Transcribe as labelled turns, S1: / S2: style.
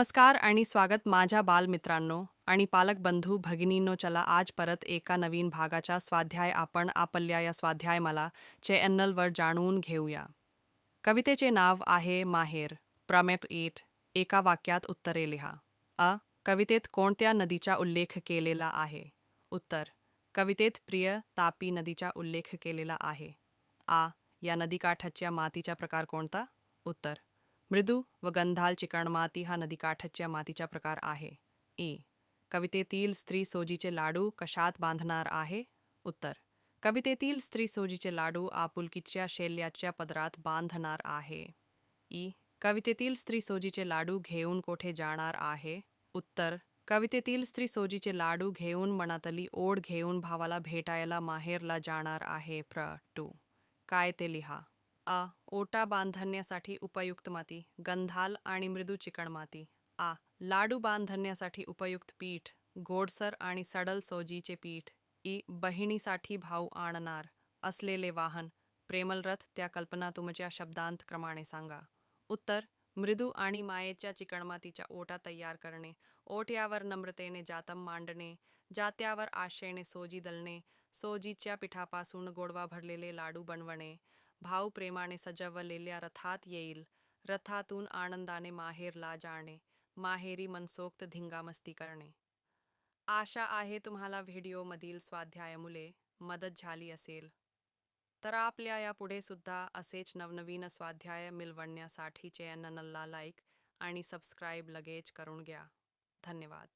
S1: नमस्कार आणि स्वागत माझ्या बालमित्रांनो आणि पालक बंधू भगिनींनो चला आज परत एका नवीन भागाचा स्वाध्याय आपण आपल्या या स्वाध्याय मला चॅनलवर जाणून घेऊया. कवितेचे नाव आहे माहेर. प्रमेट एट एका वाक्यात उत्तरे लिहा. अ. कवितेत कोणत्या नदीचा उल्लेख केलेला आहे? उत्तर. कवितेत प्रिय तापी नदीचा उल्लेख केलेला आहे. आ. या नदीकाठाच्या मातीचा प्रकार कोणता? उत्तर. मृदू व गंधाल चिकणमाती हा नदीकाठच्या मातीचा प्रकार आहे. ए. कवितेतील स्त्री सोजीचे लाडू कशात बांधणार आहे? उत्तर. कवितेतील स्त्री सोजीचे लाडू आपुलकीच्या शैल्याच्या पदरात बांधणार आहे. ई. कवितेतील स्त्री सोजीचे लाडू घेऊन कोठे जाणार आहे? उत्तर. कवितेतील स्त्री सोजीचे लाडू घेऊन मनातली ओढ घेऊन भावाला भेटायला माहेरला जाणार आहे प्र. टू. काय ते लिहा. अ ओटा बांधण्यासाठी उपयुक्त माती गंधाल आणि मृदू चिकणमाती आ लाडू बांधण्यासाठी उपयुक्त पीठ गोडसर आणि सडल सोजीचे पीठ. ई बहिणीसाठी भाऊ आणणार असलेले वाहन. प्रेमलरथ त्या कल्पना तुमच्या शब्दांत क्रमाने सांगा. उत्तर मृदू आणि मायेच्या चिकणमातीच्या ओटा तयार करणे. ओट्यावर नम्रतेने जातम मांडणे. जात्यावर आशेने सोजी दलणे. सोजीच्या पिठापासून गोडवा भरलेले लाडू बनवणे. भावप्रेमाने सजवलेल्या रथात येईल. रथातून आनंदाने माहेरला जाणे. माहेरी मनसोक्त धिंगामस्ती करणे. आशा आहे तुम्हाला व्हिडिओमधील स्वाध्यायामुळे मदत झाली असेल. तर आपल्या या पुढे सुद्धा असेच नवनवीन स्वाध्याय मिळवण्यासाठी चॅनलला लाईक आणि सबस्क्राईब लगेच करून घ्या. धन्यवाद.